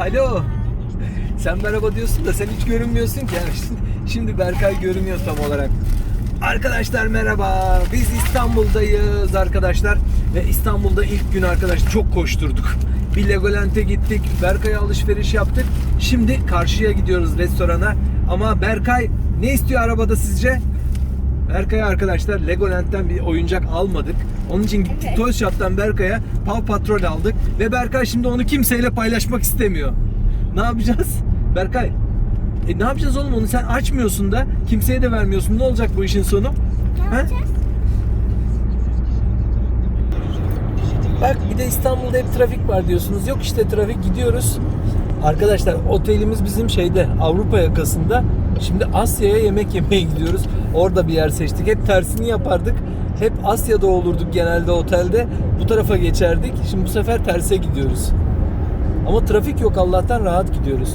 Alo. Sen merhaba diyorsun da sen hiç görünmüyorsun ki. Şimdi Berkay görünüyor tam olarak. Arkadaşlar merhaba. Biz İstanbul'dayız arkadaşlar. Ve İstanbul'da ilk gün arkadaş çok koşturduk. Bir Legoland'e gittik. Berkay'a alışveriş yaptık. Şimdi karşıya gidiyoruz restorana. Ama Berkay ne istiyor arabada sizce? Berkay'a arkadaşlar Legoland'den bir oyuncak almadık. Onun için gittik Evet. Toy Shop'tan Berkay'a Paw Patrol aldık. Ve Berkay şimdi onu kimseyle paylaşmak istemiyor. Ne yapacağız? Berkay e ne yapacağız oğlum onu sen açmıyorsun da kimseye de vermiyorsun. Ne olacak bu işin sonu? Ne yapacağız? Bak bir de İstanbul'da hep trafik var diyorsunuz. Yok işte trafik gidiyoruz. Arkadaşlar otelimiz bizim şeyde Avrupa yakasında. Şimdi Asya'ya yemek yemeye gidiyoruz. Orada bir yer seçtik. Hep tersini yapardık. Hep Asya'da olurduk genelde otelde. Bu tarafa geçerdik. Şimdi bu sefer terse gidiyoruz. Ama trafik yok Allah'tan rahat gidiyoruz.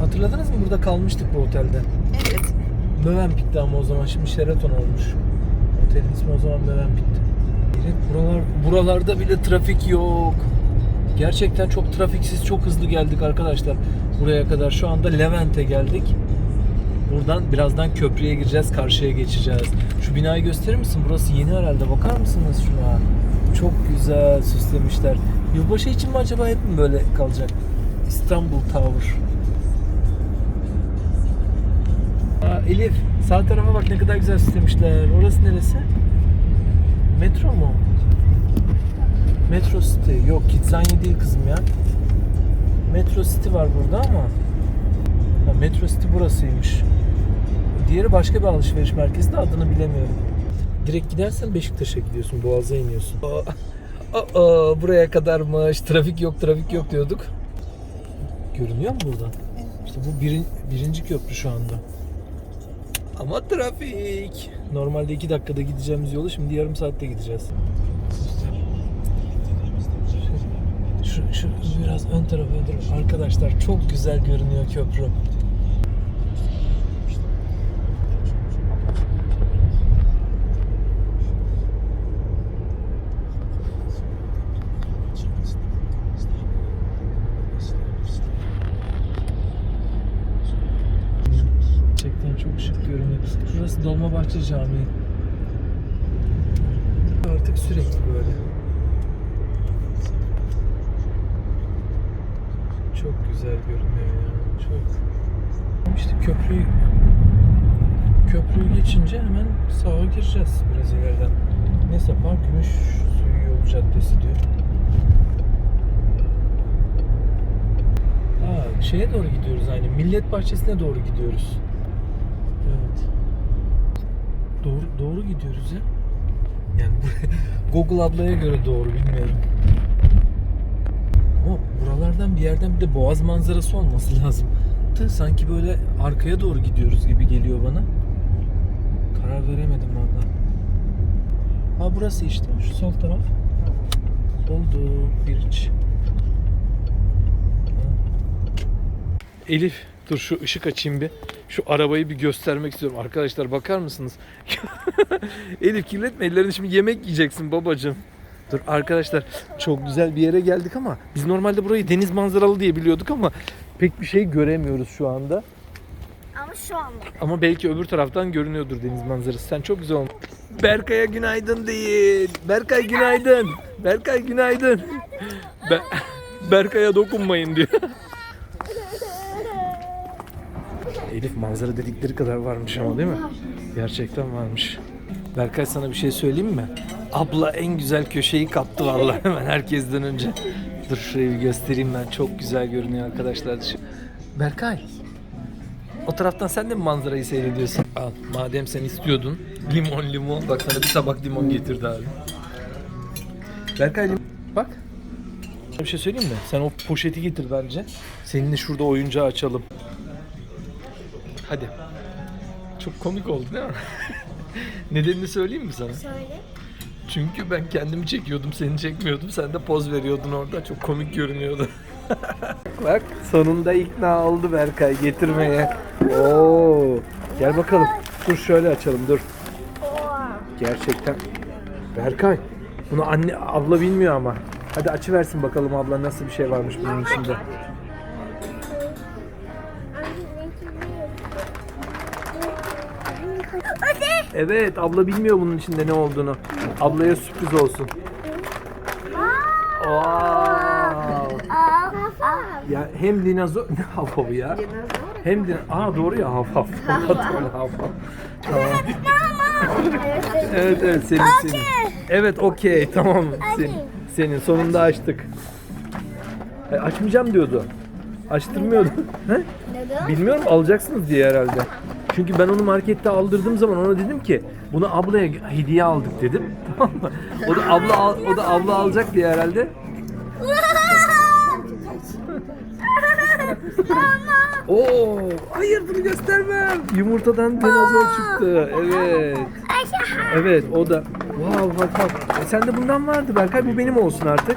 Hatırladınız mı burada kalmıştık bu otelde? Evet. Mövenpik'ti ama o zaman şimdi Sheraton olmuş. Otelin ismi o zaman Mövenpik'ti. Evet buralar, buralarda bile trafik yok. Gerçekten çok trafiksiz, çok hızlı geldik arkadaşlar. Buraya kadar şu anda Levent'e geldik. Buradan birazdan köprüye gireceğiz, karşıya geçeceğiz. Şu binayı gösterir misin? Burası yeni herhalde. Bakar mısınız şuna? Çok güzel süslemişler. Yılbaşı için mi acaba hep mi böyle kalacak? İstanbul Tower. Aa, Elif sağ tarafa bak ne kadar güzel süslemişler. Orası neresi? Metro mu? Metro City. Yok Kidzanya değil kızım ya. Metro City var burada ama. Ha, Metro City burasıymış. Diğeri başka bir alışveriş merkezi de adını bilemiyorum. Direkt gidersen Beşiktaş'a gidiyorsun. Boğaz'a iniyorsun. Aa, aa, buraya kadarmış. Trafik yok, trafik yok diyorduk. Görünüyor mu buradan? İşte bu birin, birinci köprü şu anda. Ama trafik. Normalde iki dakikada gideceğimiz yolu şimdi yarım saatte gideceğiz. Şu, şu biraz ön tarafa dur. Arkadaşlar çok güzel görünüyor köprü. Gerçekten çok şık görünüyor. Dolmabahçe Camii. Artık sürekli böyle. Çok güzel görünüyor ya. Çok. İşte köprüyü köprüyü geçince hemen sağa gireceğiz biraz ileriden. Neyse park Gümüş Suyu Yolu Caddesi diyor. Aa, şeye doğru gidiyoruz aynı. Millet Bahçesi'ne doğru gidiyoruz. Doğru doğru gidiyoruz ya. Yani Google ablaya göre doğru bilmiyorum. Ama buralardan bir yerden bir de boğaz manzarası olması lazım. Da sanki böyle arkaya doğru gidiyoruz gibi geliyor bana. Karar veremedim valla. Ha burası işte. Şu sol taraf. Oldu. Bir iç. Elif dur şu ışık açayım bir. Şu arabayı bir göstermek istiyorum. Arkadaşlar bakar mısınız? Elif kirletme ellerini şimdi yemek yiyeceksin babacığım. Dur arkadaşlar çok güzel bir yere geldik ama biz normalde burayı deniz manzaralı diye biliyorduk ama pek bir şey göremiyoruz şu anda. Ama şu anda. Ama belki öbür taraftan görünüyordur deniz manzarası. Sen çok güzel olmuş. Berkay'a günaydın değil. Berkay günaydın. Berkay günaydın. Be- Berkay'a dokunmayın diyor. Elif manzara dedikleri kadar varmış ama değil mi? Gerçekten varmış. Berkay sana bir şey söyleyeyim mi? Abla en güzel köşeyi kaptı vallahi hemen herkesten önce. Dur şurayı bir göstereyim ben. Çok güzel görünüyor arkadaşlar. Berkay. O taraftan sen de mi manzarayı seyrediyorsun? Al madem sen istiyordun. Limon limon. Bak sana bir tabak limon getirdi abi. Berkay lim- Bak. Bir şey söyleyeyim mi? Sen o poşeti getir bence. Seninle şurada oyuncağı açalım. Hadi. Çok komik oldu değil mi? Nedenini söyleyeyim mi sana? Söyle. Çünkü ben kendimi çekiyordum, seni çekmiyordum. Sen de poz veriyordun orada. Çok komik görünüyordu. Bak sonunda ikna oldu Berkay getirmeye. Oo. Gel bakalım. Dur şöyle açalım dur. Gerçekten Berkay. Bunu anne abla bilmiyor ama. Hadi açıversin bakalım abla nasıl bir şey varmış bunun içinde. Evet abla bilmiyor bunun içinde ne olduğunu. Ablaya sürpriz olsun. Wow. Ya hem dinozor ne hav hav ya? Hem din Aa doğru ya hav hav. hav. Tamam. Evet evet senin senin. Evet okey tamam senin. Senin sonunda açtık. E, açmayacağım diyordu. Açtırmıyordu. He? Neden? Bilmiyorum alacaksınız diye herhalde. Çünkü ben onu markette aldırdığım zaman ona dedim ki bunu ablaya hediye aldık dedim. Tamam mı? O da abla al- o da abla alacak diye herhalde. Oo, hayır bunu göstermem. Yumurtadan dinozor çıktı. Evet. Evet o da. Wow bak bak. E, sende bundan vardı Berkay bu benim olsun artık.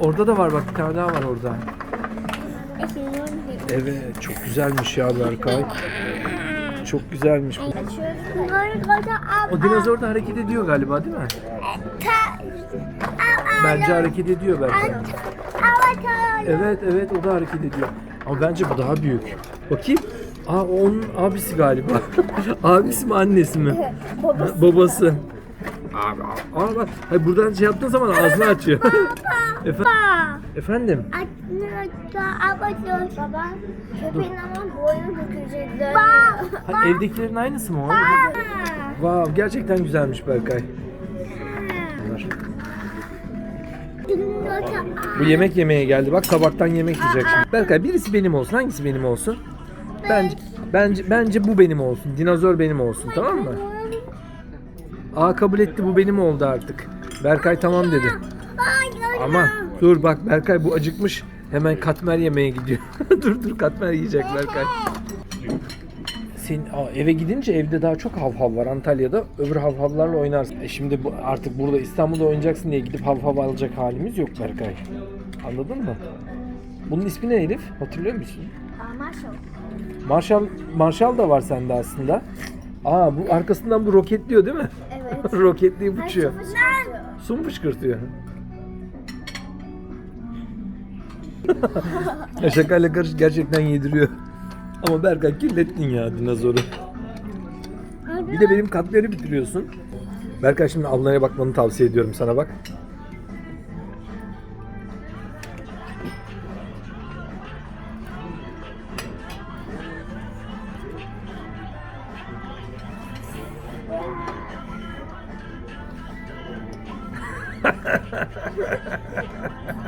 Orada da var bak bir tane daha var orada. Evet çok güzelmiş ya Berkay. Çok güzelmiş bu. O dinozor da hareket ediyor galiba değil mi? Bence hareket ediyor Berkay. Evet evet o da hareket ediyor. Ama bence bu daha büyük. Bakayım. Aa onun abisi galiba. abisi mi annesi mi? Babası. Babası. Abi, aa bak. Hayır, buradan şey yaptığın zaman ağzını açıyor. Efendim? Efendim? Baba, köpeğin ama boynu bükülecek. Ha, evdekilerin aynısı mı o? Wow, gerçekten güzelmiş Berkay. Bu yemek yemeye geldi. Bak tabaktan yemek yiyecek şimdi. Berkay birisi benim olsun. Hangisi benim olsun? Bence bence bence bu benim olsun. Dinozor benim olsun. Tamam mı? Aa kabul etti bu benim oldu artık. Berkay tamam dedi. Ama dur bak Berkay bu acıkmış. Hemen katmer yemeye gidiyor. dur dur katmer yiyecek Berkay. Sen aa, eve gidince evde daha çok hav hav var Antalya'da. Öbür hav havlarla oynarsın. E şimdi bu, artık burada İstanbul'da oynayacaksın diye gidip hav hav alacak halimiz yok Berkay. Anladın mı? Bunun ismi ne Elif? Hatırlıyor musun? Marshall, Marshall da var sende aslında. Aa bu arkasından bu roketliyor değil mi? Evet. Roketleyip uçuyor. Su mu fışkırtıyor? Ya şakayla karış gerçekten yediriyor. Ama Berkay kirlettin ya dinozoru. Bir de benim katleri bitiriyorsun. Berkay şimdi ablaya bakmanı tavsiye ediyorum sana bak.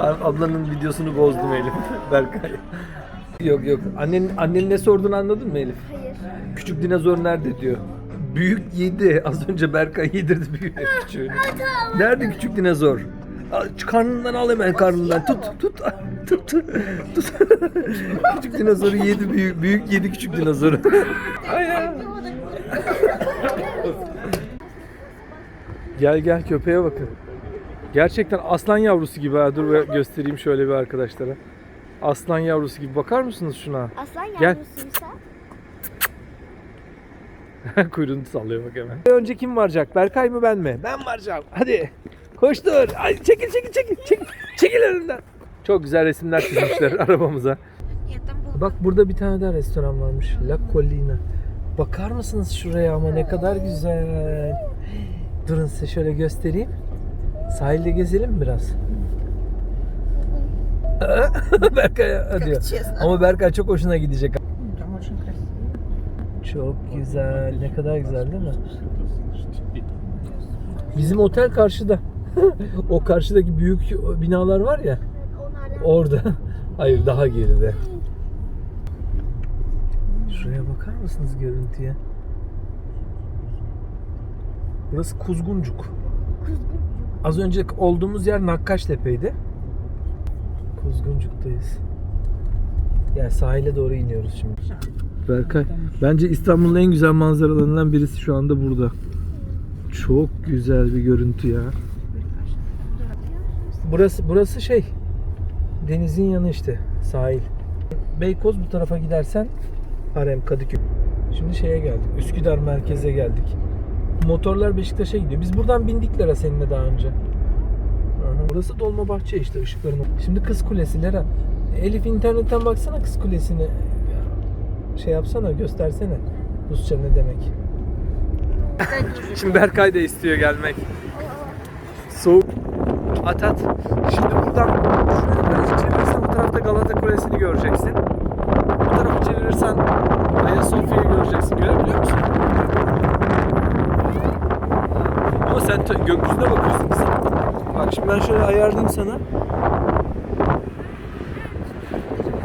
Ablanın videosunu bozdum Elif. Berkay. Yok yok. Annen, annen ne sorduğunu anladın mı Elif? Hayır. Küçük dinozor nerede diyor. Büyük yedi. Az önce Berkay yedirdi büyük küçüğünü. Nerede küçük dinozor? Al, Karnından al hemen karnından. Tut, tut, tut, tut. tut. küçük dinozoru yedi, büyük, büyük yedi küçük dinozoru. Ay. Gel gel köpeğe bakın. Gerçekten aslan yavrusu gibi ha. Dur göstereyim şöyle bir arkadaşlara. Aslan yavrusu gibi. Bakar mısınız şuna? Aslan Gel. yavrusuysa Kuyruğunu sallıyor bak hemen. Önce kim varacak? Berkay mı ben mi? Ben varacağım. Hadi. Koştur. Ay, çekil çekil çekil. Çekil, çekil önümden. Çok güzel resimler çizmişler arabamıza. Bak burada bir tane daha restoran varmış. La Collina. Bakar mısınız şuraya ama ne kadar güzel. Durun size şöyle göstereyim. Sahilde gezelim mi biraz? Berkay diyor. Ama Berkay çok hoşuna gidecek. Çok güzel. Ne kadar güzel değil mi? Bizim otel karşıda. o karşıdaki büyük binalar var ya. Orada. Hayır daha geride. Şuraya bakar mısınız görüntüye? Burası Kuzguncuk. Az önce olduğumuz yer Nakkaştepe'ydi. Kuzguncuk'tayız. Yani sahile doğru iniyoruz şimdi. Berkay, bence İstanbul'un en güzel manzaralarından birisi şu anda burada. Çok güzel bir görüntü ya. Burası burası şey denizin yanı işte sahil. Beykoz bu tarafa gidersen Harem Kadıköy. Şimdi şeye geldik. Üsküdar merkeze geldik. Motorlar Beşiktaş'a gidiyor. Biz buradan bindik seninle daha önce. Aha. Burası Dolmabahçe işte ışıkların. Şimdi Kız Kulesi Lera. Elif internetten baksana Kız Kulesi'ne. Şey yapsana göstersene. Rusça ne demek. Şimdi Berkay da istiyor gelmek. Soğuk. At at. Şimdi buradan şöyle birazcık çevirirsen bu tarafta Galata Kulesi'ni göreceksin. Bu tarafı çevirirsen Ayasofya'yı göreceksin. Görebiliyor musun? Ama sen gökyüzüne bakıyorsun kızım. Bak şimdi ben şöyle ayarlayayım sana.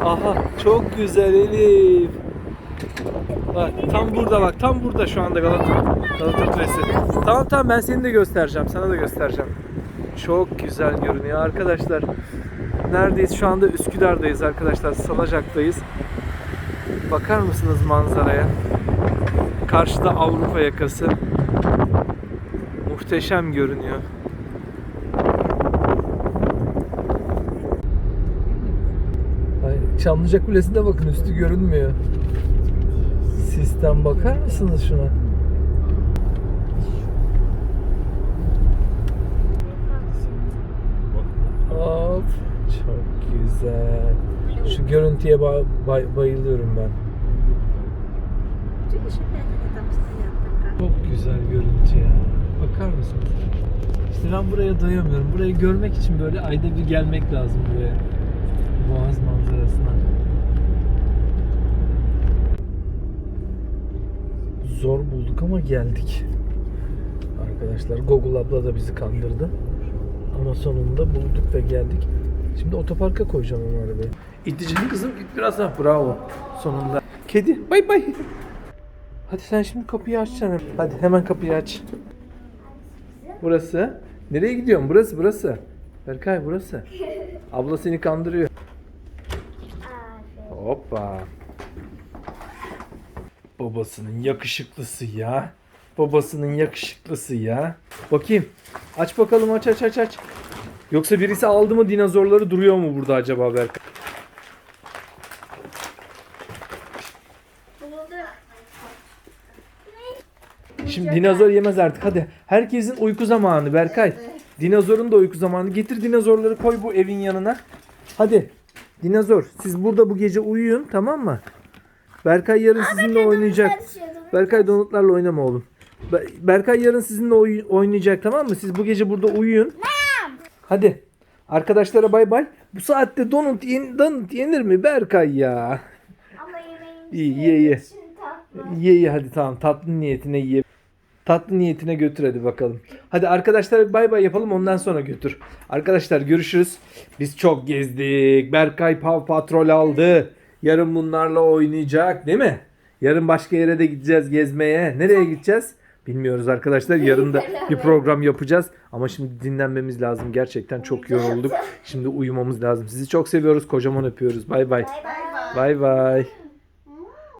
Aha çok güzel Elif. Bak tam burada bak tam burada şu anda Galata Galata Kulesi. Tamam tamam ben seni de göstereceğim. Sana da göstereceğim. Çok güzel görünüyor arkadaşlar. Neredeyiz? Şu anda Üsküdar'dayız arkadaşlar. Salacak'tayız. Bakar mısınız manzaraya? Karşıda Avrupa yakası. Muhteşem görünüyor. Ay, Çamlıca Kulesi'ne bakın üstü görünmüyor. Sistem bakar mısınız şuna? Hop. Çok güzel. Şu görüntüye ba- bay- bayılıyorum ben. Çok güzel görüntü ya. Bakar mısınız? İşte ben buraya doyamıyorum. Burayı görmek için böyle ayda bir gelmek lazım buraya. Boğaz manzarasına. Zor bulduk ama geldik. Arkadaşlar Google abla da bizi kandırdı. Ama sonunda bulduk ve geldik. Şimdi otoparka koyacağım onu arabayı. İticinin kızım git biraz daha. Bravo. Sonunda. Kedi bay bay. Hadi sen şimdi kapıyı açsana. Hadi hemen kapıyı aç. Burası. Nereye gidiyorsun? Burası burası. Berkay burası. Abla seni kandırıyor. Hoppa. Babasının yakışıklısı ya. Babasının yakışıklısı ya. Bakayım. Aç bakalım aç aç aç aç. Yoksa birisi aldı mı dinozorları duruyor mu burada acaba Berkay? Şimdi dinozor yemez artık. Hadi. Herkesin uyku zamanı Berkay. Dinozorun da uyku zamanı. Getir dinozorları koy bu evin yanına. Hadi. Dinozor siz burada bu gece uyuyun tamam mı? Berkay yarın sizinle oynayacak. Berkay donutlarla oynama oğlum. Be- Berkay yarın sizinle oy- oynayacak tamam mı? Siz bu gece burada uyuyun. Hadi. Arkadaşlara bay bay. Bu saatte donut, yen- donut yenir mi Berkay ya? Ama yemeğin İyi ye ye. Ye ye hadi tamam tatlı niyetine ye. Tatlı niyetine götür hadi bakalım. Hadi arkadaşlar bay bay yapalım ondan sonra götür. Arkadaşlar görüşürüz. Biz çok gezdik. Berkay Pav Patrol aldı. Yarın bunlarla oynayacak değil mi? Yarın başka yere de gideceğiz gezmeye. Nereye gideceğiz? Bilmiyoruz arkadaşlar. Yarın da bir program yapacağız. Ama şimdi dinlenmemiz lazım. Gerçekten çok yorulduk. Şimdi uyumamız lazım. Sizi çok seviyoruz. Kocaman öpüyoruz. Bay bay. Bay bay. Bay bay.